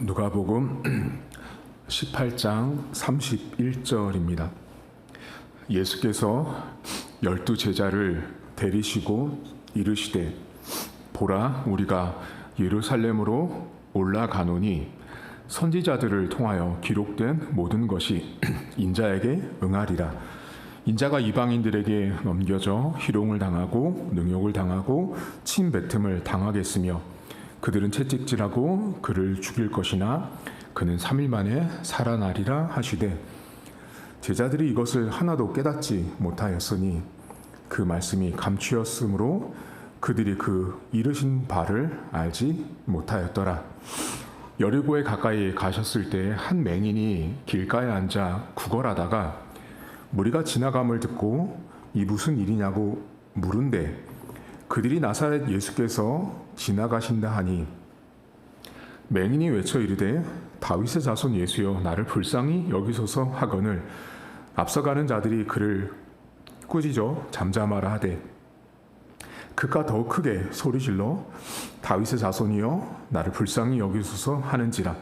누가복음 18장 31절입니다. 예수께서 열두 제자를 데리시고 이르시되 보라 우리가 예루살렘으로 올라가노니 선지자들을 통하여 기록된 모든 것이 인자에게 응하리라 인자가 이방인들에게 넘겨져 희롱을 당하고 능욕을 당하고 침뱉음을 당하겠으며 그들은 채찍질하고 그를 죽일 것이나 그는 3일 만에 살아나리라 하시되 제자들이 이것을 하나도 깨닫지 못하였으니 그 말씀이 감추었으므로 그들이 그 이르신 바를 알지 못하였더라. 여리고에 가까이 가셨을 때 한 맹인이 길가에 앉아 구걸하다가 무리가 지나감을 듣고 이 무슨 일이냐고 물은데 그들이 나사렛 예수께서 지나가신다 하니 맹인이 외쳐 이르되 다윗의 자손 예수여 나를 불쌍히 여기소서 하거늘 앞서가는 자들이 그를 꾸짖어 잠잠하라 하되 그가 더욱 크게 소리질러 다윗의 자손이여 나를 불쌍히 여기소서 하는지라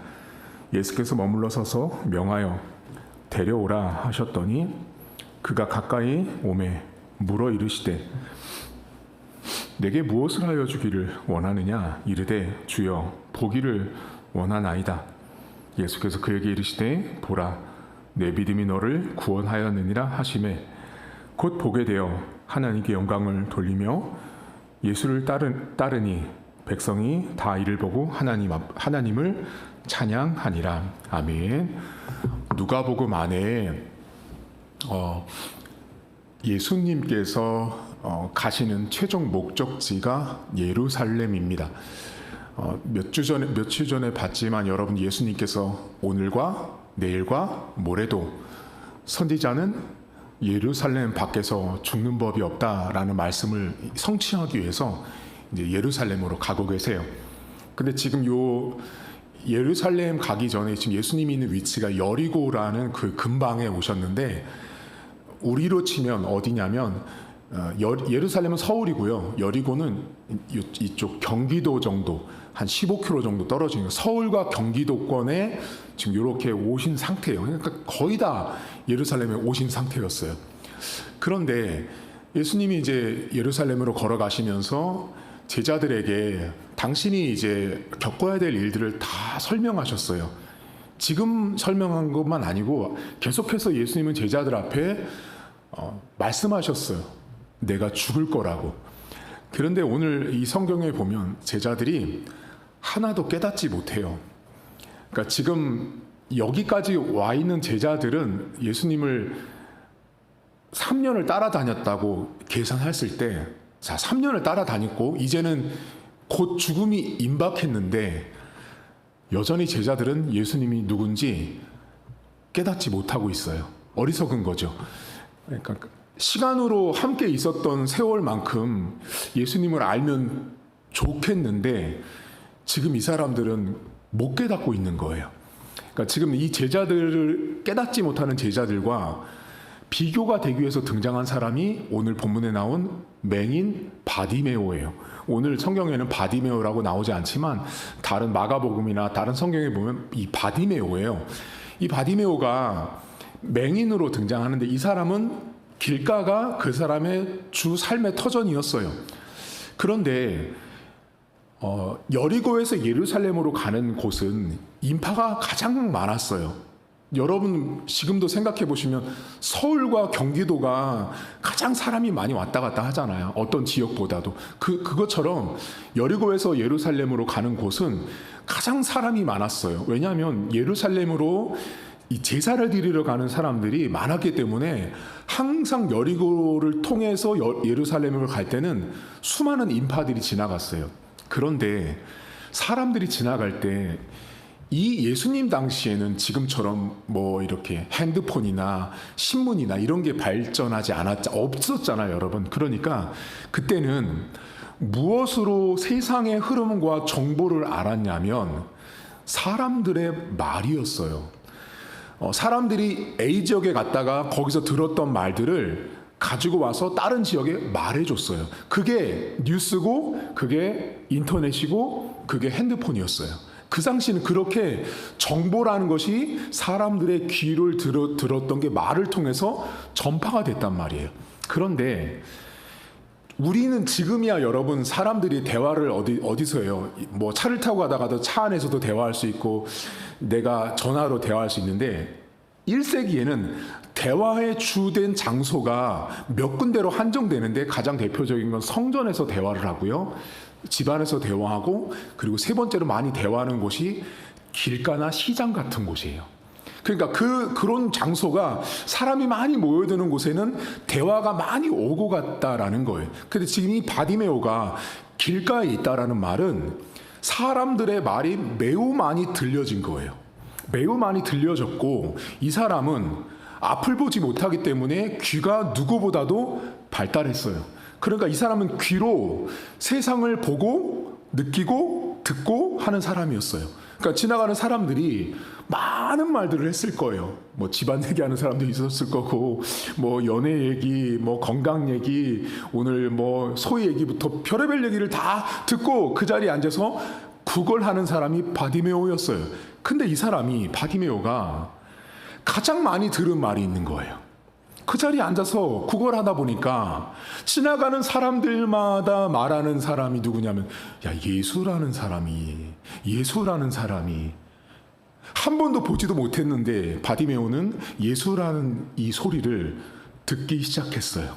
예수께서 머물러 서서 명하여 데려오라 하셨더니 그가 가까이 오매 물어 이르시되 내게 무엇을 하여 주기를 원하느냐? 이르되 주여 보기를 원하나이다. 예수께서 그에게 이르시되 보라 내 믿음이 너를 구원하였느니라 하심에 곧 보게 되어 하나님께 영광을 돌리며 예수를 따르, 따르니 백성이 다 이를 보고 하나님 앞, 하나님을 찬양하니라. 아멘. 누가복음 안에 어, 예수님께서 어, 가시는 최종 목적지가 예루살렘입니다. 어, 몇주 전에 며칠 전에 봤지만 여러분 예수님께서 오늘과 내일과 모레도 선지자는 예루살렘 밖에서 죽는 법이 없다라는 말씀을 성취하기 위해서 이제 예루살렘으로 가고 계세요. 근데 지금 요 예루살렘 가기 전에 지금 예수님이 있는 위치가 여리고라는 그 근방에 오셨는데 우리로 치면 어디냐면 어, 예루살렘은 서울이고요. 여리고는 이쪽 경기도 정도 한 15km 정도 떨어지는 서울과 경기도권에 지금 이렇게 오신 상태예요. 그러니까 거의 다 예루살렘에 오신 상태였어요. 그런데 예수님이 이제 예루살렘으로 걸어가시면서 제자들에게 당신이 이제 겪어야 될 일들을 다 설명하셨어요. 지금 설명한 것만 아니고 계속해서 예수님은 제자들 앞에 어, 말씀하셨어요. 내가 죽을 거라고. 그런데 오늘 이 성경에 보면 제자들이 하나도 깨닫지 못해요. 그러니까 지금 여기까지 와 있는 제자들은 예수님을 3년을 따라다녔다고 계산했을 때, 자, 3년을 따라다녔고, 이제는 곧 죽음이 임박했는데, 여전히 제자들은 예수님이 누군지 깨닫지 못하고 있어요. 어리석은 거죠. 그러니까 시간으로 함께 있었던 세월만큼 예수님을 알면 좋겠는데 지금 이 사람들은 못 깨닫고 있는 거예요. 그러니까 지금 이 제자들을 깨닫지 못하는 제자들과 비교가 되기 위해서 등장한 사람이 오늘 본문에 나온 맹인 바디메오예요. 오늘 성경에는 바디메오라고 나오지 않지만 다른 마가복음이나 다른 성경에 보면 이 바디메오예요. 이 바디메오가 맹인으로 등장하는데 이 사람은 길가가 그 사람의 주 삶의 터전이었어요. 그런데 어, 여리고에서 예루살렘으로 가는 곳은 인파가 가장 많았어요. 여러분 지금도 생각해 보시면 서울과 경기도가 가장 사람이 많이 왔다 갔다 하잖아요. 어떤 지역보다도 그 그것처럼 여리고에서 예루살렘으로 가는 곳은 가장 사람이 많았어요. 왜냐하면 예루살렘으로 이 제사를 드리러 가는 사람들이 많았기 때문에 항상 여리고를 통해서 예루살렘을 갈 때는 수많은 인파들이 지나갔어요. 그런데 사람들이 지나갈 때 이 예수님 당시에는 지금처럼 뭐 이렇게 핸드폰이나 신문이나 이런 게 발전하지 않았 없었잖아요, 여러분. 그러니까 그때는 무엇으로 세상의 흐름과 정보를 알았냐면 사람들의 말이었어요. 어, 사람들이 A 지역에 갔다가 거기서 들었던 말들을 가지고 와서 다른 지역에 말해줬어요. 그게 뉴스고, 그게 인터넷이고, 그게 핸드폰이었어요. 그 당시는 그렇게 정보라는 것이 사람들의 귀를 들었던 게 말을 통해서 전파가 됐단 말이에요. 그런데 우리는 지금이야 여러분 사람들이 대화를 어디 어디서 해요? 뭐 차를 타고 가다가도 차 안에서도 대화할 수 있고 내가 전화로 대화할 수 있는데 1세기에는 대화의 주된 장소가 몇 군데로 한정되는데 가장 대표적인 건 성전에서 대화를 하고요. 집안에서 대화하고 그리고 세 번째로 많이 대화하는 곳이 길가나 시장 같은 곳이에요. 그러니까 그 그런 장소가 사람이 많이 모여드는 곳에는 대화가 많이 오고 갔다라는 거예요. 근데 지금 이 바디메오가 길가에 있다라는 말은 사람들의 말이 매우 많이 들려진 거예요. 매우 많이 들려졌고 이 사람은 앞을 보지 못하기 때문에 귀가 누구보다도 발달했어요. 그러니까 이 사람은 귀로 세상을 보고 느끼고 듣고 하는 사람이었어요. 그러니까 지나가는 사람들이 많은 말들을 했을 거예요. 뭐 집안 얘기하는 사람도 있었을 거고, 뭐 연애 얘기, 뭐 건강 얘기, 오늘 뭐 소위 얘기부터 별의별 얘기를 다 듣고 그 자리에 앉아서 구걸하는 사람이 바디메오였어요. 근데 이 사람이 바디메오가 가장 많이 들은 말이 있는 거예요. 그 자리에 앉아서 구걸 하다 보니까 지나가는 사람들마다 말하는 사람이 누구냐면 야 예수라는 사람이 예수라는 사람이 한 번도 보지도 못했는데 바디메오는 예수라는 이 소리를 듣기 시작했어요.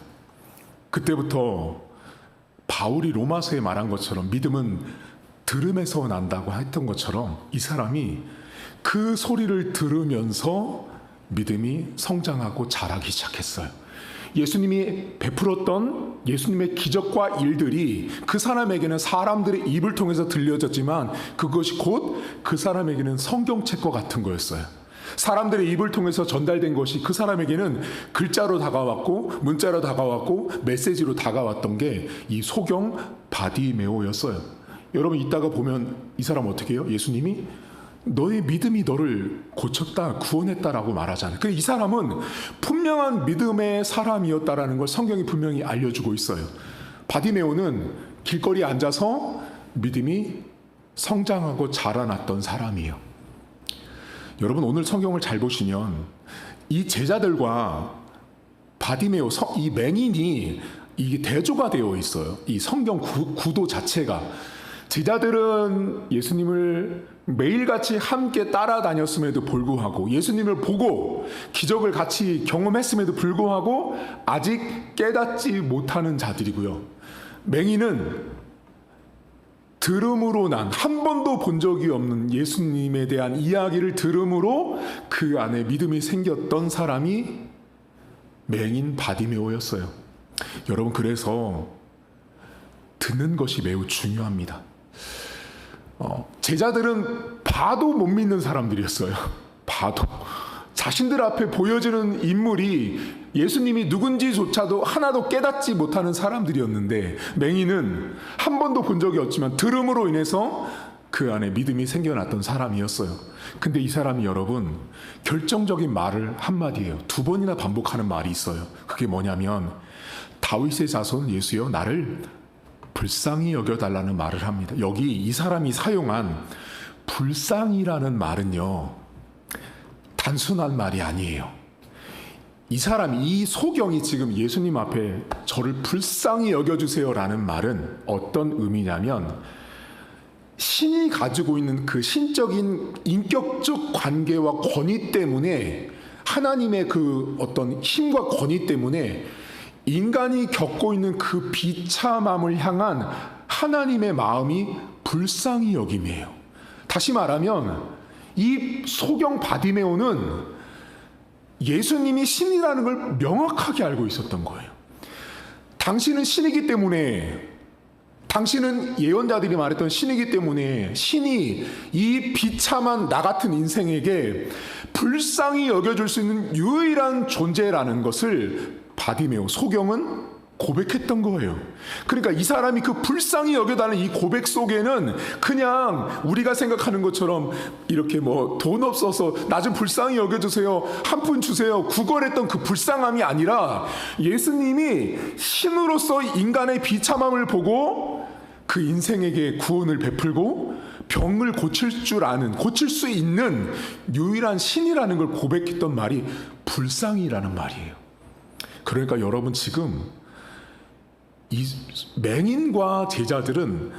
그때부터 바울이 로마서에 말한 것처럼 믿음은 들음에서 난다고 했던 것처럼 이 사람이 그 소리를 들으면서 믿음이 성장하고 자라기 시작했어요. 예수님이 베풀었던 예수님의 기적과 일들이 그 사람에게는 사람들의 입을 통해서 들려졌지만 그것이 곧 그 사람에게는 성경책과 같은 거였어요. 사람들의 입을 통해서 전달된 것이 그 사람에게는 글자로 다가왔고 문자로 다가왔고 메시지로 다가왔던 게 이 소경 바디메오였어요. 여러분 이따가 보면 이 사람 어떻게 해요? 예수님이 너의 믿음이 너를 고쳤다, 구원했다라고 말하잖아요. 근데 이 사람은 분명한 믿음의 사람이었다라는 걸 성경이 분명히 알려주고 있어요. 바디메오는 길거리에 앉아서 믿음이 성장하고 자라났던 사람이에요. 여러분 오늘 성경을 잘 보시면 이 제자들과 바디메오 성- 이 맹인이 이게 대조가 되어 있어요. 이 성경 구, 구도 자체가 제자들은 예수님을 매일같이 함께 따라다녔음에도 불구하고 예수님을 보고 기적을 같이 경험했음에도 불구하고 아직 깨닫지 못하는 자들이고요. 맹인은 들음으로 난 한 번도 본 적이 없는 예수님에 대한 이야기를 들음으로 그 안에 믿음이 생겼던 사람이 맹인 바디메오였어요. 여러분 그래서 듣는 것이 매우 중요합니다. 어, 제자들은 봐도 못 믿는 사람들이었어요. 봐도 자신들 앞에 보여지는 인물이 예수님이 누군지조차도 하나도 깨닫지 못하는 사람들이었는데 맹인은 한 번도 본 적이 없지만 들음으로 인해서 그 안에 믿음이 생겨났던 사람이었어요. 근데 이 사람이 여러분 결정적인 말을 한마디예요. 두 번이나 반복하는 말이 있어요. 그게 뭐냐면 다윗의 자손 예수여 나를 불쌍히 여겨달라는 말을 합니다. 여기 이 사람이 사용한 불쌍이라는 말은요, 단순한 말이 아니에요. 이 사람, 이 소경이 지금 예수님 앞에 저를 불쌍히 여겨주세요라는 말은 어떤 의미냐면, 신이 가지고 있는 그 신적인 인격적 관계와 권위 때문에 하나님의 그 어떤 힘과 권위 때문에 인간이 겪고 있는 그 비참함을 향한 하나님의 마음이 불쌍히 여김이에요. 다시 말하면 이 소경 바디메오는 예수님이 신이라는 걸 명확하게 알고 있었던 거예요. 당신은 신이기 때문에 당신은 예언자들이 말했던 신이기 때문에 신이 이 비참한 나 같은 인생에게 불쌍히 여겨줄 수 있는 유일한 존재라는 것을 바디메오 소경은 고백했던 거예요. 그러니까 이 사람이 그 불쌍히 여겨다는 이 고백 속에는 그냥 우리가 생각하는 것처럼 이렇게 뭐 돈 없어서 나 좀 불쌍히 여겨주세요. 한 푼 주세요. 구걸했던 그 불쌍함이 아니라 예수님이 신으로서 인간의 비참함을 보고 그 인생에게 구원을 베풀고 병을 고칠 줄 아는 고칠 수 있는 유일한 신이라는 걸 고백했던 말이 불쌍이라는 말이에요. 그러니까 여러분 지금 이 맹인과 제자들은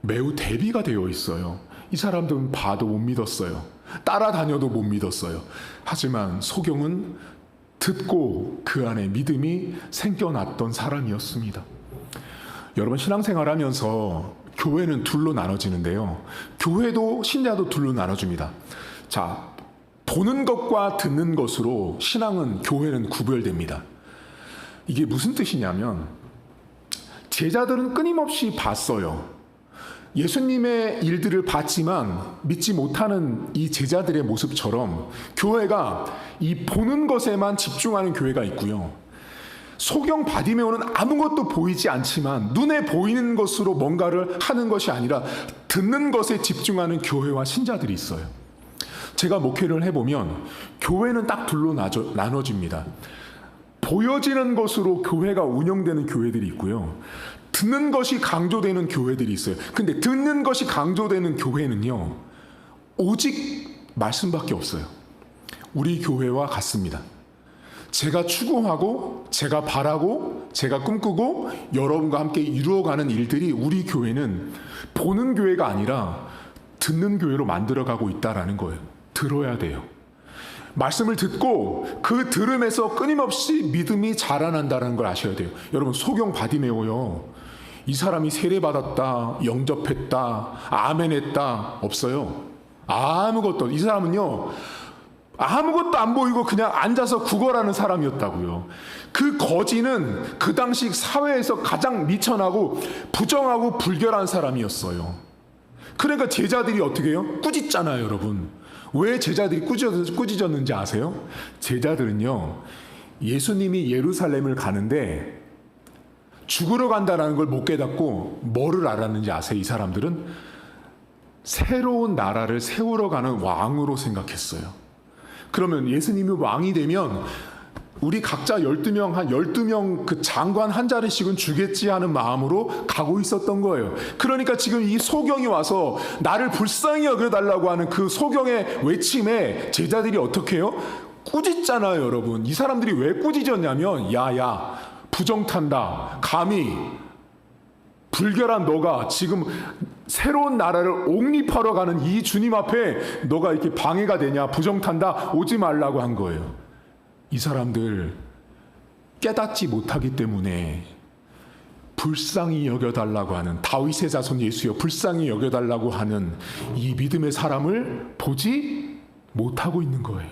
매우 대비가 되어 있어요. 이 사람들은 봐도 못 믿었어요. 따라다녀도 못 믿었어요. 하지만 소경은 듣고 그 안에 믿음이 생겨났던 사람이었습니다. 여러분 신앙생활 하면서 교회는 둘로 나눠지는데요. 교회도 신자도 둘로 나눠집니다. 자, 보는 것과 듣는 것으로 신앙은 교회는 구별됩니다. 이게 무슨 뜻이냐면 제자들은 끊임없이 봤어요. 예수님의 일들을 봤지만 믿지 못하는 이 제자들의 모습처럼 교회가 이 보는 것에만 집중하는 교회가 있고요. 소경 바디메오는 아무것도 보이지 않지만 눈에 보이는 것으로 뭔가를 하는 것이 아니라 듣는 것에 집중하는 교회와 신자들이 있어요. 제가 목회를 해보면 교회는 딱 둘로 나눠- 나눠집니다. 보여지는 것으로 교회가 운영되는 교회들이 있고요. 듣는 것이 강조되는 교회들이 있어요. 근데 듣는 것이 강조되는 교회는요. 오직 말씀밖에 없어요. 우리 교회와 같습니다. 제가 추구하고 제가 바라고 제가 꿈꾸고 여러분과 함께 이루어가는 일들이 우리 교회는 보는 교회가 아니라 듣는 교회로 만들어가고 있다라는 거예요. 들어야 돼요. 말씀을 듣고 그 들음에서 끊임없이 믿음이 자라난다는 걸 아셔야 돼요. 여러분 소경 바디메오요. 이 사람이 세례받았다, 영접했다, 아멘했다 없어요. 아무것도 이 사람은요. 아무것도 안 보이고 그냥 앉아서 구걸하는 사람이었다고요. 그 거지는 그 당시 사회에서 가장 미천하고 부정하고 불결한 사람이었어요. 그러니까 제자들이 어떻게 해요? 꾸짖잖아요, 여러분. 왜 제자들이 꾸짖, 꾸짖었는지 아세요? 제자들은요, 예수님이 예루살렘을 가는데 죽으러 간다라는 걸 못 깨닫고 뭐를 알았는지 아세요? 이 사람들은 새로운 나라를 세우러 가는 왕으로 생각했어요. 그러면 예수님이 왕이 되면 우리 각자 12명, 한 12명 그 장관 한 자리씩은 주겠지 하는 마음으로 가고 있었던 거예요. 그러니까 지금 이 소경이 와서 나를 불쌍히 여겨달라고 하는 그 소경의 외침에 제자들이 어떻게 해요? 꾸짖잖아요, 여러분. 이 사람들이 왜 꾸짖었냐면, 야, 야, 부정탄다. 감히 불결한 너가 지금 새로운 나라를 옹립하러 가는 이 주님 앞에 너가 이렇게 방해가 되냐 부정탄다 오지 말라고 한 거예요. 이 사람들 깨닫지 못하기 때문에 불쌍히 여겨달라고 하는 다윗의 자손 예수여 불쌍히 여겨달라고 하는 이 믿음의 사람을 보지 못하고 있는 거예요.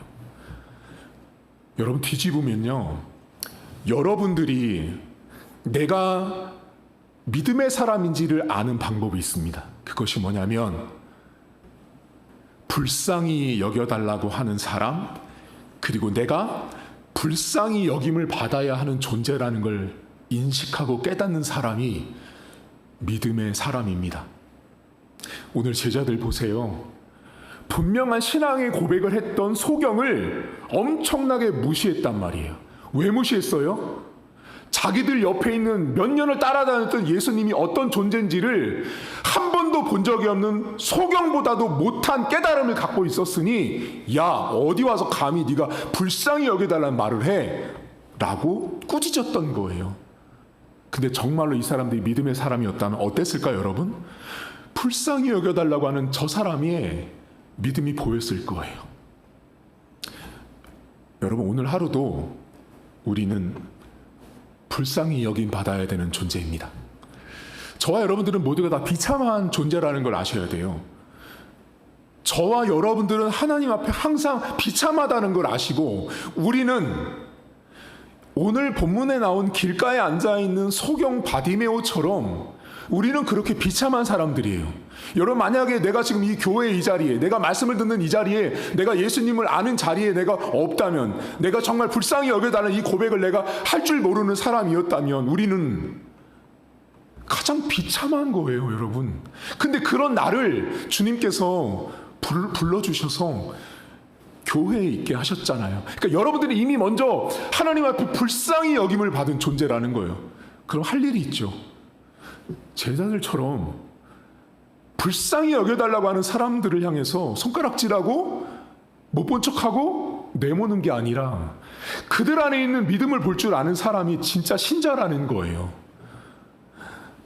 여러분 뒤집으면요. 여러분들이 내가 믿음의 사람인지를 아는 방법이 있습니다. 그것이 뭐냐면 불쌍히 여겨달라고 하는 사람 그리고 내가 불쌍히 여김을 받아야 하는 존재라는 걸 인식하고 깨닫는 사람이 믿음의 사람입니다. 오늘 제자들 보세요. 분명한 신앙의 고백을 했던 소경을 엄청나게 무시했단 말이에요. 왜 무시했어요? 자기들 옆에 있는 몇 년을 따라다녔던 예수님이 어떤 존재인지를 한 번도 본 적이 없는 소경보다도 못한 깨달음을 갖고 있었으니 야 어디 와서 감히 네가 불쌍히 여겨달라는 말을 해 라고 꾸짖었던 거예요 근데 정말로 이 사람들이 믿음의 사람이었다면 어땠을까요 여러분? 불쌍히 여겨달라고 하는 저 사람의 믿음이 보였을 거예요 여러분 오늘 하루도 우리는 불쌍히 여김 받아야 되는 존재입니다. 저와 여러분들은 모두가 다 비참한 존재라는 걸 아셔야 돼요. 저와 여러분들은 하나님 앞에 항상 비참하다는 걸 아시고 우리는 오늘 본문에 나온 길가에 앉아 있는 소경 바디메오처럼 우리는 그렇게 비참한 사람들이에요. 여러분 만약에 내가 지금 이 교회 이 자리에 내가 말씀을 듣는 이 자리에 내가 예수님을 아는 자리에 내가 없다면 내가 정말 불쌍히 여겨달라는 이 고백을 내가 할 줄 모르는 사람이었다면 우리는 가장 비참한 거예요, 여러분. 근데 그런 나를 주님께서 불, 불러주셔서 교회에 있게 하셨잖아요. 그러니까 여러분들이 이미 먼저 하나님 앞에 불쌍히 여김을 받은 존재라는 거예요. 그럼 할 일이 있죠. 제자들처럼 불쌍히 여겨달라고 하는 사람들을 향해서 손가락질하고 못 본 척하고 내모는 게 아니라 그들 안에 있는 믿음을 볼 줄 아는 사람이 진짜 신자라는 거예요.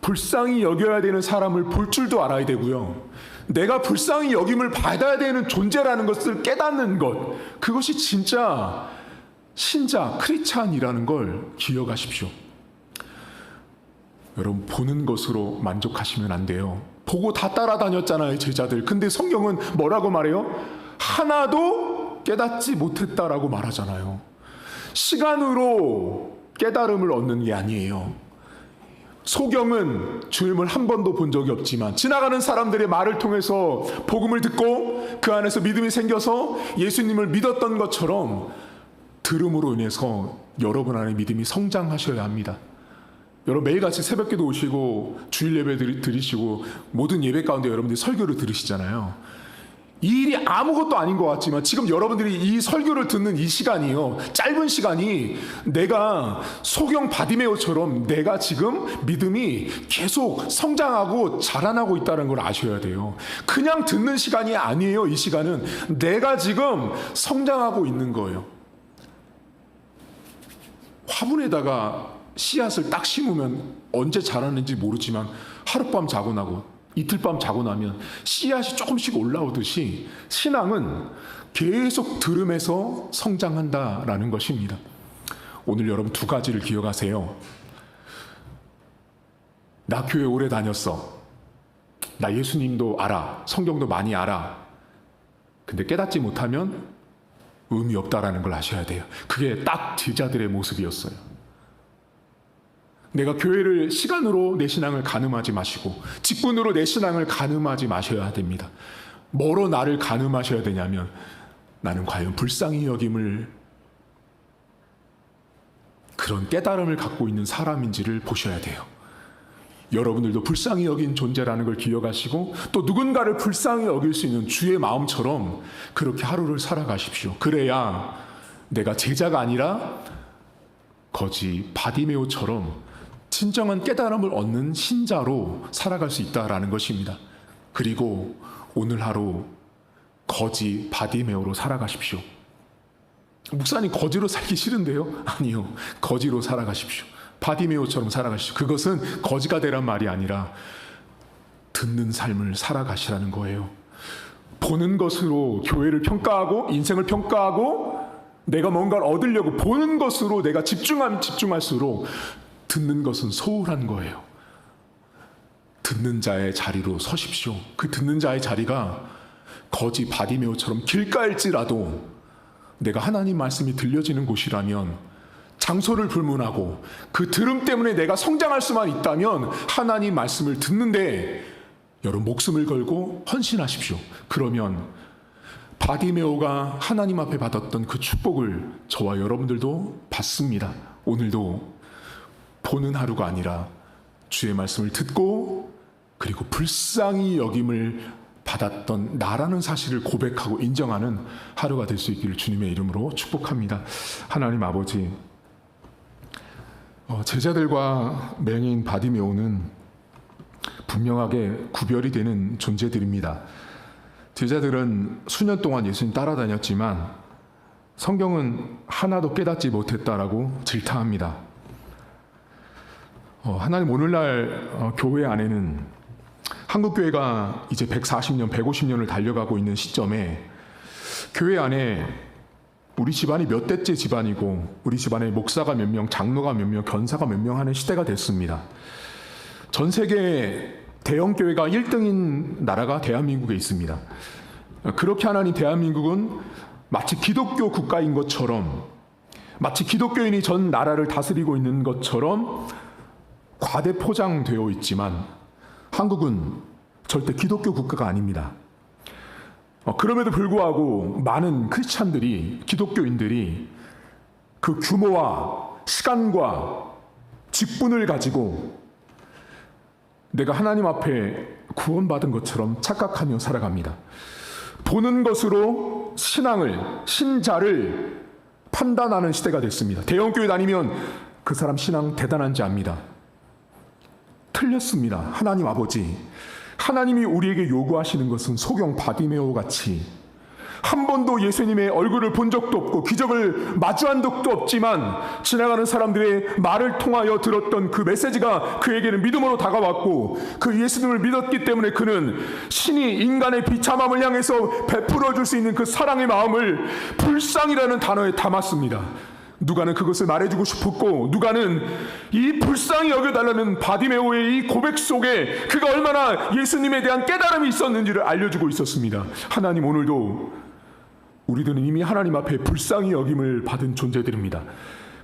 불쌍히 여겨야 되는 사람을 볼 줄도 알아야 되고요. 내가 불쌍히 여김을 받아야 되는 존재라는 것을 깨닫는 것. 그것이 진짜 신자, 크리스찬이라는 걸 기억하십시오. 여러분, 보는 것으로 만족하시면 안 돼요. 보고 다 따라다녔잖아요, 제자들. 근데 성경은 뭐라고 말해요? 하나도 깨닫지 못했다라고 말하잖아요. 시간으로 깨달음을 얻는 게 아니에요. 소경은 주님을 한 번도 본 적이 없지만 지나가는 사람들의 말을 통해서 복음을 듣고 그 안에서 믿음이 생겨서 예수님을 믿었던 것처럼 들음으로 인해서 여러분 안에 믿음이 성장하셔야 합니다. 여러분 매일같이 새벽기도 오시고 주일 예배 드리- 드리시고 모든 예배 가운데 여러분들이 설교를 들으시잖아요. 이 일이 아무것도 아닌 것 같지만 지금 여러분들이 이 설교를 듣는 이 시간이요 짧은 시간이 내가 소경 바디메오처럼 내가 지금 믿음이 계속 성장하고 자라나고 있다는 걸 아셔야 돼요. 그냥 듣는 시간이 아니에요. 이 시간은 내가 지금 성장하고 있는 거예요. 화분에다가 씨앗을 딱 심으면 언제 자라는지 모르지만 하룻밤 자고 나고 이틀 밤 자고 나면 씨앗이 조금씩 올라오듯이 신앙은 계속 들음에서 성장한다라는 것입니다. 오늘 여러분 두 가지를 기억하세요. 나 교회 오래 다녔어. 나 예수님도 알아. 성경도 많이 알아. 근데 깨닫지 못하면 의미 없다라는 걸 아셔야 돼요. 그게 딱 제자들의 모습이었어요. 내가 교회를 시간으로 내 신앙을 가늠하지 마시고 직분으로 내 신앙을 가늠하지 마셔야 됩니다. 뭐로 나를 가늠하셔야 되냐면 나는 과연 불쌍히 여김을 그런 깨달음을 갖고 있는 사람인지를 보셔야 돼요. 여러분들도 불쌍히 여긴 존재라는 걸 기억하시고 또 누군가를 불쌍히 여길 수 있는 주의 마음처럼 그렇게 하루를 살아가십시오. 그래야 내가 제자가 아니라 거지 바디메오처럼 진정한 깨달음을 얻는 신자로 살아갈 수 있다라는 것입니다. 그리고 오늘 하루 거지 바디메오로 살아가십시오. 목사님 거지로 살기 싫은데요? 아니요. 거지로 살아가십시오. 바디메오처럼 살아가십시오. 그것은 거지가 되란 말이 아니라 듣는 삶을 살아가시라는 거예요. 보는 것으로 교회를 평가하고 인생을 평가하고 내가 뭔가를 얻으려고 보는 것으로 내가 집중하면 집중할수록 듣는 것은 소홀한 거예요. 듣는 자의 자리로 서십시오. 그 듣는 자의 자리가 거지 바디메오처럼 길가일지라도 내가 하나님 말씀이 들려지는 곳이라면 장소를 불문하고 그 들음 때문에 내가 성장할 수만 있다면 하나님 말씀을 듣는데 여러분 목숨을 걸고 헌신하십시오. 그러면 바디메오가 하나님 앞에 받았던 그 축복을 저와 여러분들도 받습니다. 오늘도 보는 하루가 아니라 주의 말씀을 듣고 그리고 불쌍히 여김을 받았던 나라는 사실을 고백하고 인정하는 하루가 될 수 있기를 주님의 이름으로 축복합니다. 하나님 아버지, 어, 제자들과 맹인 바디메오는 분명하게 구별이 되는 존재들입니다. 제자들은 수년 동안 예수님 따라다녔지만 성경은 하나도 깨닫지 못했다라고 질타합니다. 어, 하나님 오늘날 어, 교회 안에는 한국 교회가 이제 140년, 150년을 달려가고 있는 시점에 교회 안에 우리 집안이 몇 대째 집안이고 우리 집안에 목사가 몇 명, 장로가 몇 명, 견사가 몇 명 하는 시대가 됐습니다. 전 세계 대형 교회가 1등인 나라가 대한민국에 있습니다. 그렇게 하나님 대한민국은 마치 기독교 국가인 것처럼 마치 기독교인이 전 나라를 다스리고 있는 것처럼 과대 포장되어 있지만 한국은 절대 기독교 국가가 아닙니다. 어, 그럼에도 불구하고 많은 크리스찬들이 기독교인들이 그 규모와 시간과 직분을 가지고 내가 하나님 앞에 구원받은 것처럼 착각하며 살아갑니다. 보는 것으로 신앙을 신자를 판단하는 시대가 됐습니다. 대형교회 다니면 그 사람 신앙 대단한지 압니다. 틀렸습니다. 하나님 아버지. 하나님이 우리에게 요구하시는 것은 소경 바디메오 같이 한 번도 예수님의 얼굴을 본 적도 없고 기적을 마주한 적도 없지만 지나가는 사람들의 말을 통하여 들었던 그 메시지가 그에게는 믿음으로 다가왔고 그 예수님을 믿었기 때문에 그는 신이 인간의 비참함을 향해서 베풀어 줄 수 있는 그 사랑의 마음을 불쌍이라는 단어에 담았습니다. 누가는 그것을 말해주고 싶었고 누가는 이 불쌍히 여겨달라는 바디메오의 이 고백 속에 그가 얼마나 예수님에 대한 깨달음이 있었는지를 알려주고 있었습니다. 하나님 오늘도 우리들은 이미 하나님 앞에 불쌍히 여김을 받은 존재들입니다.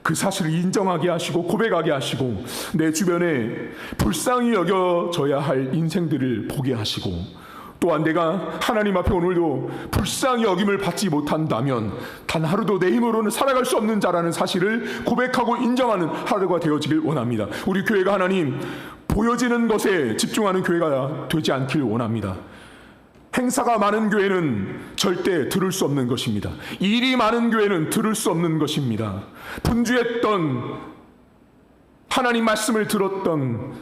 그 사실을 인정하게 하시고 고백하게 하시고 내 주변에 불쌍히 여겨져야 할 인생들을 보게 하시고 또한 내가 하나님 앞에 오늘도 불쌍히 여김을 받지 못한다면 단 하루도 내 힘으로는 살아갈 수 없는 자라는 사실을 고백하고 인정하는 하루가 되어지길 원합니다. 우리 교회가 하나님 보여지는 것에 집중하는 교회가 되지 않길 원합니다. 행사가 많은 교회는 절대 들을 수 없는 것입니다. 일이 많은 교회는 들을 수 없는 것입니다. 분주했던 하나님 말씀을 들었던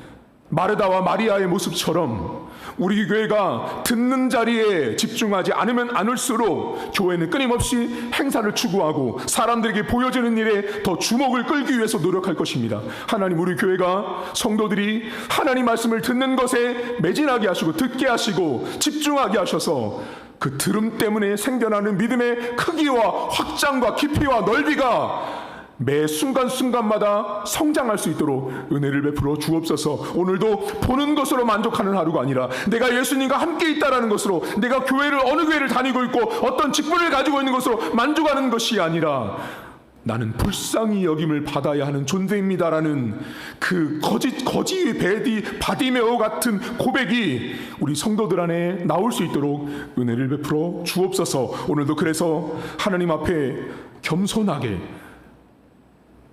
마르다와 마리아의 모습처럼 우리 교회가 듣는 자리에 집중하지 않으면 않을수록 교회는 끊임없이 행사를 추구하고 사람들에게 보여지는 일에 더 주목을 끌기 위해서 노력할 것입니다. 하나님 우리 교회가 성도들이 하나님 말씀을 듣는 것에 매진하게 하시고 듣게 하시고 집중하게 하셔서 그 들음 때문에 생겨나는 믿음의 크기와 확장과 깊이와 넓이가 매 순간순간마다 성장할 수 있도록 은혜를 베풀어 주옵소서. 오늘도 보는 것으로 만족하는 하루가 아니라 내가 예수님과 함께 있다라는 것으로 내가 교회를 어느 교회를 다니고 있고 어떤 직분을 가지고 있는 것으로 만족하는 것이 아니라 나는 불쌍히 여김을 받아야 하는 존재입니다라는 그 거짓 거지의 베디 바디메오 같은 고백이 우리 성도들 안에 나올 수 있도록 은혜를 베풀어 주옵소서. 오늘도 그래서 하나님 앞에 겸손하게